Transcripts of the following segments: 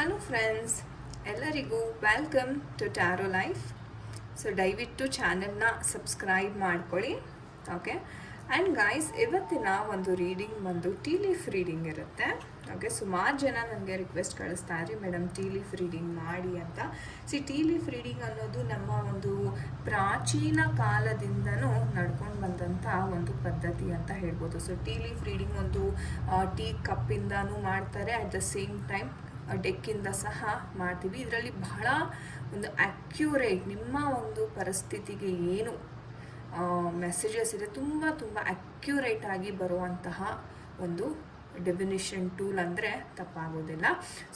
Hello friends ಎಲ್ಲರಿಗೂ welcome to tarot life so ದಯವಿಟ್ಟು ಚಾನಲ್ನ ಸಬ್ಸ್ಕ್ರೈಬ್ ಮಾಡ್ಕೊಳ್ಳಿ. ಓಕೆ ಆ್ಯಂಡ್ ಗಾಯ್ಸ್ ಇವತ್ತಿನ ಒಂದು ರೀಡಿಂಗ್ ಬಂದು ಟೀ ಲೀಫ್ ರೀಡಿಂಗ್ ಇರುತ್ತೆ. ಓಕೆ ಸುಮಾರು ಜನ ನನಗೆ ರಿಕ್ವೆಸ್ಟ್ ಕಳಿಸ್ತಾ ಇರಿ ಮೇಡಮ್ ಟೀ ಲೀಫ್ ರೀಡಿಂಗ್ ಮಾಡಿ ಅಂತ. ಸಿ ಟೀ ಲೀಫ್ ರೀಡಿಂಗ್ ಅನ್ನೋದು ನಮ್ಮ ಒಂದು ಪ್ರಾಚೀನ ಕಾಲದಿಂದನೂ ನಡ್ಕೊಂಡು ಬಂದಂಥ ಒಂದು ಪದ್ಧತಿ ಅಂತ ಹೇಳ್ಬೋದು. ಸೊ ಟೀ ಲೀಫ್ ರೀಡಿಂಗ್ ಒಂದು ಟೀ ಕಪ್ಪಿಂದನೂ ಮಾಡ್ತಾರೆ. ಅಟ್ ದ ಸೇಮ್ ಟೈಮ್ ಡೆಕ್ಕಿಂದ ಸಹ ಮಾಡ್ತೀವಿ. ಇದರಲ್ಲಿ ಬಹಳ ಒಂದು ಅಕ್ಯುರೇಟ್ ನಿಮ್ಮ ಒಂದು ಪರಿಸ್ಥಿತಿಗೆ ಏನು ಮೆಸೇಜಸ್ ಇದೆ. ತುಂಬ ತುಂಬ ಅಕ್ಯುರೇಟ್ ಆಗಿ ಬರುವಂತಹ ಒಂದು ಡೆಫಿನಿಷನ್ ಟೂಲ್ ಅಂದರೆ ತಪ್ಪಾಗೋದಿಲ್ಲ.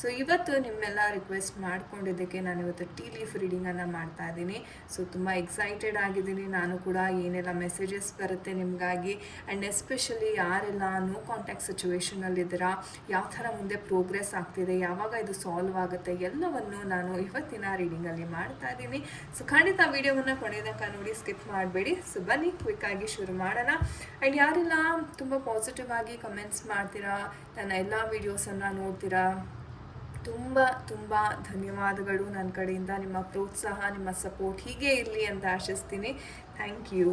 ಸೊ ಇವತ್ತು ನಿಮ್ಮೆಲ್ಲ ರಿಕ್ವೆಸ್ಟ್ ಮಾಡ್ಕೊಂಡಿದ್ದಕ್ಕೆ ನಾನು ಇವತ್ತು ಟೀ ಲೀಫ್ ರೀಡಿಂಗನ್ನು ಮಾಡ್ತಾ ಇದ್ದೀನಿ. ಸೊ ತುಂಬ ಎಕ್ಸೈಟೆಡ್ ಆಗಿದ್ದೀನಿ. ನಾನು ಕೂಡ ಏನೆಲ್ಲ ಮೆಸೇಜಸ್ ಬರುತ್ತೆ ನಿಮಗಾಗಿ. ಆ್ಯಂಡ್ ಎಸ್ಪೆಷಲಿ ಯಾರೆಲ್ಲ ನೋ ಕಾಂಟ್ಯಾಕ್ಟ್ ಸಿಚುವೇಷನಲ್ಲಿದ್ದೀರಾ ಯಾವ ಥರ ಮುಂದೆ ಪ್ರೋಗ್ರೆಸ್ ಆಗ್ತಿದೆ, ಯಾವಾಗ ಇದು ಸಾಲ್ವ್ ಆಗುತ್ತೆ, ಎಲ್ಲವನ್ನು ನಾನು ಇವತ್ತಿನ ರೀಡಿಂಗಲ್ಲಿ ಮಾಡ್ತಾ ಇದ್ದೀನಿ. ಸೊ ಖಂಡಿತ ವಿಡಿಯೋವನ್ನು ತನಕ ನೋಡಿ ಸ್ಕಿಪ್ ಮಾಡಬೇಡಿ. ಸೊ ಬನ್ನಿ ಕ್ವಿಕ್ಕಾಗಿ ಶುರು ಮಾಡೋಣ. ಆ್ಯಂಡ್ ಯಾರೆಲ್ಲ ತುಂಬ ಪಾಸಿಟಿವ್ ಆಗಿ ಕಮೆಂಟ್ಸ್ ಮಾಡ್ತೀರಾ ನನ್ನ ಎಲ್ಲ ವೀಡಿಯೋಸನ್ನು ನೋಡ್ತೀರಾ? ತುಂಬ ತುಂಬ ಧನ್ಯವಾದಗಳು ನನ್ನ ಕಡೆಯಿಂದ. ನಿಮ್ಮ ಪ್ರೋತ್ಸಾಹ, ನಿಮ್ಮ ಸಪೋರ್ಟ್ ಹೀಗೆ ಇರಲಿ ಅಂತ ಆಶಿಸ್ತೀನಿ. ಥ್ಯಾಂಕ್ ಯು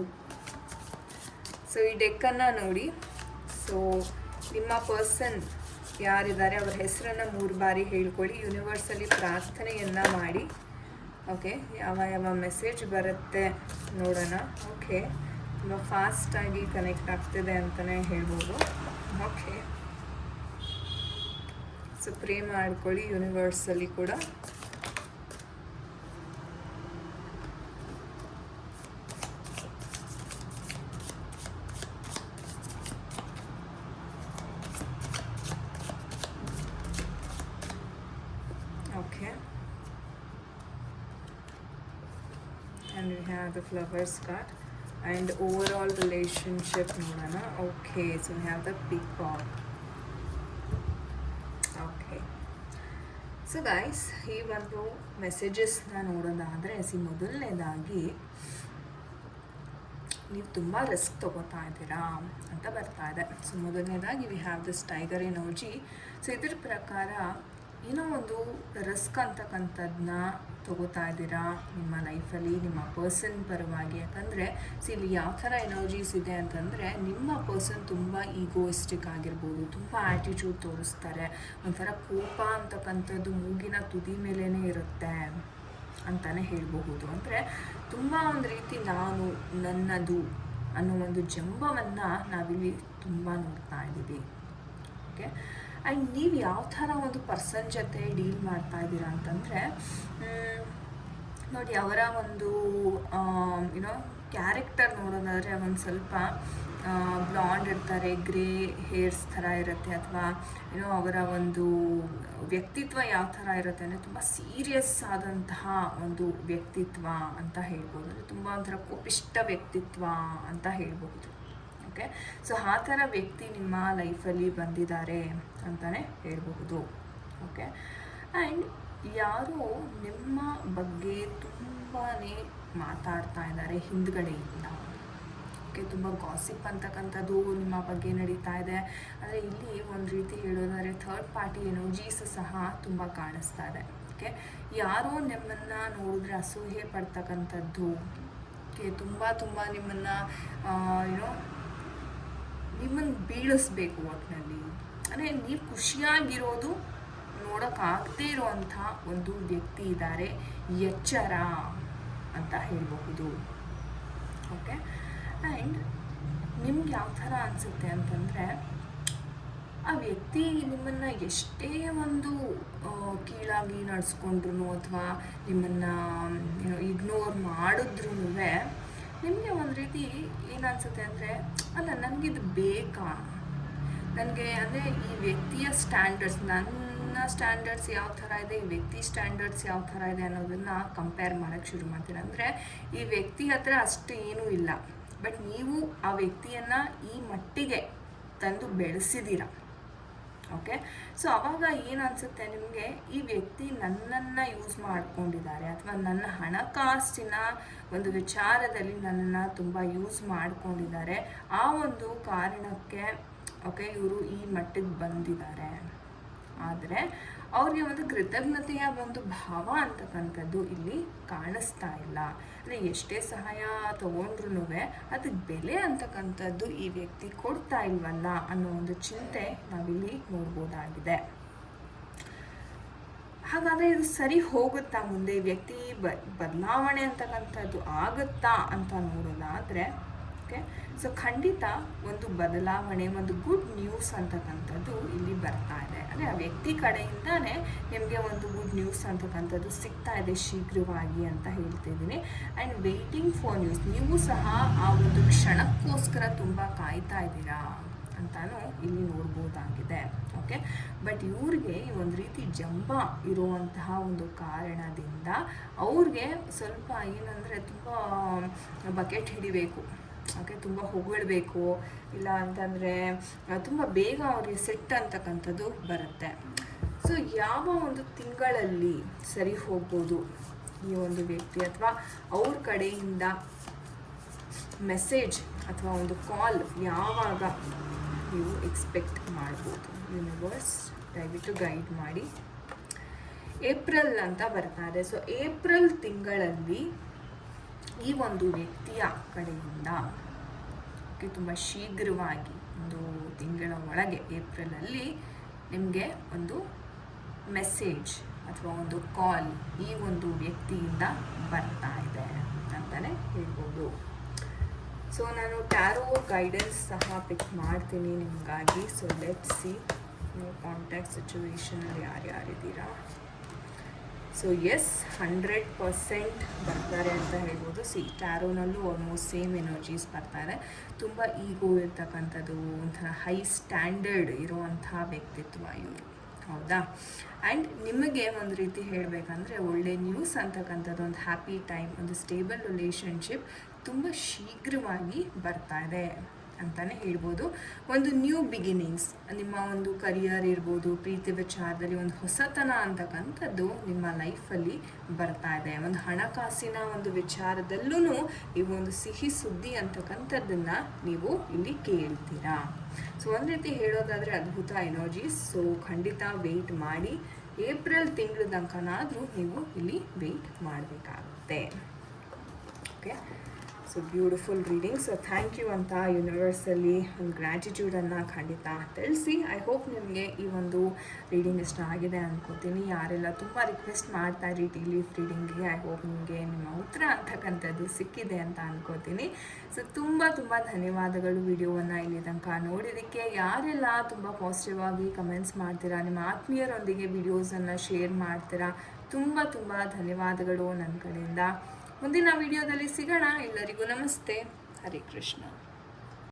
ಸೊ ಈ ಡೆಕ್ಕನ್ನು ನೋಡಿ. ಸೊ ನಿಮ್ಮ ಪರ್ಸನ್ ಯಾರಿದ್ದಾರೆ, ಅವರ ಹೆಸರನ್ನು ಮೂರು ಬಾರಿ ಹೇಳ್ಕೊಳ್ಳಿ. ಯೂನಿವರ್ಸಲ್ಲಿ ಪ್ರಾರ್ಥನೆಯನ್ನು ಮಾಡಿ. ಓಕೆ ಯಾವ ಯಾವ ಮೆಸೇಜ್ ಬರುತ್ತೆ ನೋಡೋಣ. ಓಕೆ ತುಂಬ ಫಾಸ್ಟಾಗಿ ಕನೆಕ್ಟ್ ಆಗ್ತಿದೆ ಅಂತಲೇ ಹೇಳ್ಬೋದು. ಓಕೆ ಸೊ ಪ್ರೇ ಮಾಡ್ಕೊಳ್ಳಿ ಯೂನಿವರ್ಸಲ್ಲಿ ಕೂಡ okay and we have the flowers card and overall relationship ನೋಡೋಣ okay so we have the peacock So guys ಈ ಒಂದು ಮೆಸೇಜಸ್ನ ನೋಡೋದಾದರೆ ಸಿ ಮೊದಲನೇದಾಗಿ ನೀವು ತುಂಬ ರಿಸ್ಕ್ ತೊಗೋತಾ ಇದ್ದೀರಾ ಅಂತ ಬರ್ತಾ ಇದೆ. ಸೊ ಮೊದಲನೇದಾಗಿ we have this tiger energy so ಇದ್ರ ಪ್ರಕಾರ ಏನೋ ಒಂದು ರಿಸ್ಕ್ ಅಂತಕ್ಕಂಥದ್ದನ್ನ ತಗೋತಾ ಇದ್ದೀರಾ ನಿಮ್ಮ ಲೈಫಲ್ಲಿ, ನಿಮ್ಮ ಪರ್ಸನ್ ಪರವಾಗಿ ಯಾಕಂದರೆ ಸೊ ಇಲ್ಲಿ ಯಾವ ಥರ ಎನರ್ಜೀಸ್ ಇದೆ ಅಂತಂದರೆ, ನಿಮ್ಮ ಪರ್ಸನ್ ತುಂಬ ಈಗೋಯಿಸ್ಟಿಕ್ ಆಗಿರ್ಬೋದು, ತುಂಬ ಆ್ಯಟಿಟ್ಯೂಡ್ ತೋರಿಸ್ತಾರೆ. ಒಂಥರ ಕೋಪ ಅಂತಕ್ಕಂಥದ್ದು ಮೂಗಿನ ತುದಿ ಮೇಲೇ ಇರುತ್ತೆ ಅಂತಲೇ ಹೇಳಬಹುದು. ಅಂದರೆ ತುಂಬ ಒಂದು ರೀತಿ ನಾನು, ನನ್ನದು ಅನ್ನೋ ಒಂದು ಜಂಬವನ್ನು ನಾವಿಲ್ಲಿ ತುಂಬ ನೋಡ್ತಾ ಇದ್ದೀವಿ. ಓಕೆ ಆ್ಯಂಡ್ ನೀವು ಯಾವ ಥರ ಒಂದು ಪರ್ಸನ್ ಜೊತೆ ಡೀಲ್ ಮಾಡ್ತಾ ಇದ್ದೀರಾ ಅಂತಂದರೆ ನೋಡಿ ಅವರ ಒಂದು ಏನೋ ಕ್ಯಾರೆಕ್ಟರ್ ನೋಡೋದಾದರೆ ಒಂದು ಸ್ವಲ್ಪ ಬ್ಲಾಂಡ್ ಇರ್ತಾರೆ ಗ್ರೇ ಹೇರ್ಸ್ ಥರ ಇರುತ್ತೆ ಅಥವಾ ಏನೋ ಅವರ ಒಂದು ವ್ಯಕ್ತಿತ್ವ ಯಾವ ಥರ ಇರುತ್ತೆ ಅಂದರೆ ತುಂಬ ಸೀರಿಯಸ್ ಆದಂತಹ ಒಂದು ವ್ಯಕ್ತಿತ್ವ ಅಂತ ಹೇಳ್ಬೋದು. ಅಂದರೆ ತುಂಬ ಒಂಥರ ಕೋಪಿಷ್ಟ ವ್ಯಕ್ತಿತ್ವ ಅಂತ ಹೇಳ್ಬೋದು. ಓಕೆ? ಸೊ ಆ ಥರ ವ್ಯಕ್ತಿ ನಿಮ್ಮ ಲೈಫಲ್ಲಿ ಬಂದಿದ್ದಾರೆ ಅಂತಲೇ ಹೇಳಬಹುದು. ಓಕೆ? ಆ್ಯಂಡ್ ಯಾರೋ ನಿಮ್ಮ ಬಗ್ಗೆ ತುಂಬಾ ಮಾತಾಡ್ತಾ ಇದ್ದಾರೆ ಹಿಂದ್ಗಡೆಯಿಂದ. ಓಕೆ? ತುಂಬ ಗಾಸಿಪ್ ಅಂತಕ್ಕಂಥದ್ದು ನಿಮ್ಮ ಬಗ್ಗೆ ನಡೀತಾ ಇದೆ. ಆದರೆ ಇಲ್ಲಿ ಒಂದು ರೀತಿ ಹೇಳೋದಾದರೆ ಥರ್ಡ್ ಪಾರ್ಟಿ ಎನರ್ಜೀಸ್ ಸಹ ತುಂಬ ಕಾಣಿಸ್ತಾ ಇದೆ. ಓಕೆ? ಯಾರೋ ನಿಮ್ಮನ್ನು ನೋಡಿದ್ರೆ ಅಸೂಹೆ ಪಡ್ತಕ್ಕಂಥದ್ದು. ಓಕೆ? ತುಂಬ ತುಂಬ ನಿಮ್ಮನ್ನು ಏನೋ ನಿಮ್ಮನ್ನು ಬೀಳಿಸ್ಬೇಕು ಒಟ್ಟಿನಲ್ಲಿ ಅಂದರೆ ನೀವು ಖುಷಿಯಾಗಿರೋದು ನೋಡೋಕ್ಕಾಗದೇ ಇರುವಂಥ ಒಂದು ವ್ಯಕ್ತಿ ಇದ್ದಾರೆ, ಎಚ್ಚರ ಅಂತ ಹೇಳಬಹುದು. ಓಕೆ ಆ್ಯಂಡ್ ನಿಮ್ಗೆ ಯಾವ ಥರ ಅನಿಸುತ್ತೆ ಅಂತಂದರೆ, ಆ ವ್ಯಕ್ತಿ ನಿಮ್ಮನ್ನು ಎಷ್ಟೇ ಒಂದು ಕೀಳಾಗಿ ನಡೆಸ್ಕೊಂಡ್ರು ಅಥವಾ ನಿಮ್ಮನ್ನು ಇಗ್ನೋರ್ ಮಾಡಿದ್ರೂ ನಿಮಗೆ ಒಂದು ರೀತಿ ಏನನ್ಸುತ್ತೆ ಅಂದರೆ, ಅಲ್ಲ ನನಗಿದು ಬೇಕಾ? ನನಗೆ ಅಂದರೆ ಈ ವ್ಯಕ್ತಿಯ ಸ್ಟ್ಯಾಂಡರ್ಡ್ಸ್ ನನ್ನ ಸ್ಟ್ಯಾಂಡರ್ಡ್ಸ್ ಯಾವ ಥರ ಇದೆ, ಈ ವ್ಯಕ್ತಿ ಸ್ಟ್ಯಾಂಡರ್ಡ್ಸ್ ಯಾವ ಥರ ಇದೆ ಅನ್ನೋದನ್ನು ಕಂಪೇರ್ ಮಾಡೋಕ್ಕೆ ಶುರು ಮಾಡ್ತೀನಿ. ಅಂದರೆ ಈ ವ್ಯಕ್ತಿ ಹತ್ರ ಅಷ್ಟು ಏನೂ ಇಲ್ಲ ಬಟ್ ನೀವು ಆ ವ್ಯಕ್ತಿಯನ್ನು ಈ ಮಟ್ಟಿಗೆ ತಂದು ಬೆಳೆಸಿದ್ದೀರ ಓಕೆ ಸೊ ಅವಾಗ ಏನು ಅನಿಸುತ್ತೆ ನಿಮಗೆ? ಈ ವ್ಯಕ್ತಿ ನನ್ನನ್ನು ಯೂಸ್ ಮಾಡ್ಕೊಂಡಿದ್ದಾರೆ ಅಥವಾ ನನ್ನ ಹಣಕಾಸಿನ ಒಂದು ವಿಚಾರದಲ್ಲಿ ನನ್ನನ್ನು ತುಂಬ ಯೂಸ್ ಮಾಡ್ಕೊಂಡಿದ್ದಾರೆ. ಆ ಒಂದು ಕಾರಣಕ್ಕೆ ಓಕೆ ಇವರು ಈ ಮಟ್ಟಿಗೆ ಬಂದಿದ್ದಾರೆ. ಆದರೆ ಅವ್ರಿಗೆ ಒಂದು ಕೃತಜ್ಞತೆಯ ಒಂದು ಭಾವ ಅಂತಕ್ಕಂಥದ್ದು ಇಲ್ಲಿ ಕಾಣಿಸ್ತಾ ಇಲ್ಲ. ಅಂದರೆ ಎಷ್ಟೇ ಸಹಾಯ ತಗೊಂಡ್ರು ಅದಕ್ಕೆ ಬೆಲೆ ಅಂತಕ್ಕಂಥದ್ದು ಈ ವ್ಯಕ್ತಿ ಕೊಡ್ತಾ ಇಲ್ವಲ್ಲ ಅನ್ನೋ ಒಂದು ಚಿಂತೆ ನಾವಿಲ್ಲಿ ನೋಡ್ಬೋದಾಗಿದೆ. ಹಾಗಾದರೆ ಇದು ಸರಿ ಹೋಗುತ್ತಾ ಮುಂದೆ? ವ್ಯಕ್ತಿ ಬದಲಾವಣೆ ಅಂತಕ್ಕಂಥದ್ದು ಆಗುತ್ತಾ ಅಂತ ನೋಡೋದಾದರೆ ಓಕೆ? ಸೊ ಖಂಡಿತ ಒಂದು ಬದಲಾವಣೆ, ಒಂದು ಗುಡ್ ನ್ಯೂಸ್ ಅಂತಕ್ಕಂಥದ್ದು ಇಲ್ಲಿ ಬರ್ತಾ ಇದೆ. ಅಂದರೆ ಆ ವ್ಯಕ್ತಿ ಕಡೆಯಿಂದನೇ ನಿಮಗೆ ಒಂದು ಗುಡ್ ನ್ಯೂಸ್ ಅಂತಕ್ಕಂಥದ್ದು ಸಿಗ್ತಾ ಇದೆ ಶೀಘ್ರವಾಗಿ ಅಂತ ಹೇಳ್ತಿದ್ದೀನಿ ಆ್ಯಂಡ್ ವೆಯ್ಟಿಂಗ್ ಫಾರ್ ನ್ಯೂಸ್ ನೀವು ಸಹ ಆ ಒಂದು ಕ್ಷಣಕ್ಕೋಸ್ಕರ ತುಂಬ ಕಾಯ್ತಾ ಇದ್ದೀರಾ ಅಂತಾನು ಇಲ್ಲಿ ನೋಡ್ಬೋದಾಗಿದೆ. ಓಕೆ? ಬಟ್ ಇವ್ರಿಗೆ ಈ ಒಂದು ರೀತಿ ಜಂಬ ಇರುವಂತಹ ಒಂದು ಕಾರಣದಿಂದ ಅವ್ರಿಗೆ ಸ್ವಲ್ಪ ಏನಂದರೆ ತುಂಬ ಬಕೆಟ್ ಹಿಡಿಬೇಕು. ಓಕೆ ತುಂಬ ಹೊಗಳಬೇಕು. ಇಲ್ಲ ಅಂತಂದರೆ ತುಂಬ ಬೇಗ ಅವ್ರಿಗೆ ಸೆಟ್ ಅಂತಕ್ಕಂಥದ್ದು ಬರುತ್ತೆ. ಸೊ ಯಾವ ಒಂದು ತಿಂಗಳಲ್ಲಿ ಸರಿ ಹೋಗ್ಬೋದು ಈ ಒಂದು ವ್ಯಕ್ತಿ ಅಥವಾ ಅವ್ರ ಕಡೆಯಿಂದ ಮೆಸೇಜ್ ಅಥವಾ ಒಂದು ಕಾಲ್ ಯಾವಾಗ ನೀವು ಎಕ್ಸ್ಪೆಕ್ಟ್ ಮಾಡ್ಬೋದು? ಯೂನಿವರ್ಸ್ ದಯವಿಟ್ಟು ಗೈಡ್ ಮಾಡಿ. ಏಪ್ರಿಲ್ ಅಂತ ಬರ್ತಾರೆ ಸೊ ಏಪ್ರಿಲ್ ತಿಂಗಳಲ್ಲಿ ಈ ಒಂದು ವ್ಯಕ್ತಿಯ ಕಡೆಯಿಂದ ತುಂಬ ಶೀಘ್ರವಾಗಿ ಒಂದು ತಿಂಗಳ ಒಳಗೆ ಏಪ್ರಿಲಲ್ಲಿ ನಿಮಗೆ ಒಂದು ಮೆಸೇಜ್ ಅಥವಾ ಒಂದು ಕಾಲ್ ಈ ಒಂದು ವ್ಯಕ್ತಿಯಿಂದ ಬರ್ತಾ ಇದೆ ಅಂತಲೇ ಹೇಳ್ಬೋದು. ಸೊ, ನಾನು ಟ್ಯಾರೋ ಗೈಡೆನ್ಸ್ ಸಹ ಪಿಕ್ ಮಾಡ್ತೀನಿ ನಿಮಗಾಗಿ. ಸೊ ಲೆಟ್ ಸಿ ನೀವು ಕಾಂಟ್ಯಾಕ್ಟ್ ಸಿಚುವೇಶನಲ್ಲಿ ಯಾರ್ಯಾರಿದ್ದೀರಾ? ಸೊ ಎಸ್ ಹಂಡ್ರೆಡ್ ಪರ್ಸೆಂಟ್ ಬರ್ತಾರೆ ಅಂತ ಹೇಳ್ಬೋದು. ಸಿ ಟ್ಯಾರೋನಲ್ಲೂ ಆಲ್ಮೋಸ್ಟ್ ಸೇಮ್ ಎನರ್ಜೀಸ್ ಬರ್ತಾರೆ. ತುಂಬ ಈಗೋ ಇರ್ತಕ್ಕಂಥದ್ದು, ಒಂಥರ ಹೈ ಸ್ಟ್ಯಾಂಡರ್ಡ್ ಇರುವಂಥ ವ್ಯಕ್ತಿತ್ವ ಇವರು. ಹೌದಾ? ಆ್ಯಂಡ್ ನಿಮಗೆ ಒಂದು ರೀತಿ ಹೇಳಬೇಕಂದ್ರೆ, ಒಳ್ಳೆ ನ್ಯೂಸ್ ಅಂತಕ್ಕಂಥದ್ದು ಒಂದು ಹ್ಯಾಪಿ ಟೈಮ್ ಒಂದು ಸ್ಟೇಬಲ್ ರಿಲೇಷನ್ಶಿಪ್ ತುಂಬ ಶೀಘ್ರವಾಗಿ ಬರ್ತಾ ಇದೆ. ಅಂತಲೇ ಹೇಳ್ಬೋದು. ಒಂದು ನ್ಯೂ ಬಿಗಿನಿಂಗ್ಸ್ ನಿಮ್ಮ ಒಂದು ಕರಿಯರ್ ಇರ್ಬೋದು, ಪ್ರೀತಿ ವಿಚಾರದಲ್ಲಿ ಒಂದು ಹೊಸತನ ಅಂತಕ್ಕಂಥದ್ದು ನಿಮ್ಮ ಲೈಫಲ್ಲಿ ಬರ್ತಾ ಇದೆ. ಒಂದು ಹಣಕಾಸಿನ ಒಂದು ವಿಚಾರದಲ್ಲೂ ಈ ಒಂದು ಸಿಹಿ ಸುದ್ದಿ ಅಂತಕ್ಕಂಥದ್ದನ್ನು ನೀವು ಇಲ್ಲಿ ಕೇಳ್ತೀರಾ. ಸೊ ಒಂದು ರೀತಿ ಹೇಳೋದಾದರೆ ಅದ್ಭುತ ಎನರ್ಜೀಸ್ ಸೊ ಖಂಡಿತ ವೆಯ್ಟ್ ಮಾಡಿ. ಏಪ್ರಿಲ್ ತಿಂಗಳ ತನಕನಾದರೂ ನೀವು ಇಲ್ಲಿ ವೆಯ್ಟ್ ಮಾಡಬೇಕಾಗುತ್ತೆ. Okay so beautiful reading so thank you ಅಂತ ಯೂನಿವರ್ಸಲ್ಲಿ ಒಂದು ಗ್ರ್ಯಾಟಿಟ್ಯೂಡನ್ನು ಖಂಡಿತ ತಿಳಿಸಿ. ಐ ಹೋಪ್ ನಿಮಗೆ ಈ ಒಂದು ರೀಡಿಂಗ್ ಇಷ್ಟ ಆಗಿದೆ ಅಂದ್ಕೋತೀನಿ ಯಾರೆಲ್ಲ ತುಂಬ ರಿಕ್ವೆಸ್ಟ್ ಮಾಡ್ತಾ ಇರಿ ಟಿ ಲೀಫ್ ರೀಡಿಂಗ್ಗೆ ಐ ಹೋಪ್ ನಿಮಗೆ ನಿಮ್ಮ ಉತ್ತರ ಅಂತಕ್ಕಂಥದ್ದು ಸಿಕ್ಕಿದೆ ಅಂತ ಅಂದ್ಕೋತೀನಿ ಸೊ ತುಂಬ ತುಂಬ ಧನ್ಯವಾದಗಳು ವಿಡಿಯೋವನ್ನು ಇಲ್ಲಿ ತನಕ ನೋಡಿದ್ದಕ್ಕೆ. ಯಾರೆಲ್ಲ ತುಂಬ ಪಾಸಿಟಿವ್ ಆಗಿ ಕಮೆಂಟ್ಸ್ ಮಾಡ್ತೀರಾ, ನಿಮ್ಮ ಆತ್ಮೀಯರೊಂದಿಗೆ ವಿಡಿಯೋಸನ್ನು ಶೇರ್ ಮಾಡ್ತೀರಾ, ತುಂಬ ತುಂಬ ಧನ್ಯವಾದಗಳು ನನ್ನ ಕಡೆಯಿಂದ. ಮುಂದಿನ ವಿಡಿಯೋದಲ್ಲಿ ಸಿಗೋಣ. ಎಲ್ಲರಿಗೂ ನಮಸ್ತೆ. ಹರೇ ಕೃಷ್ಣ.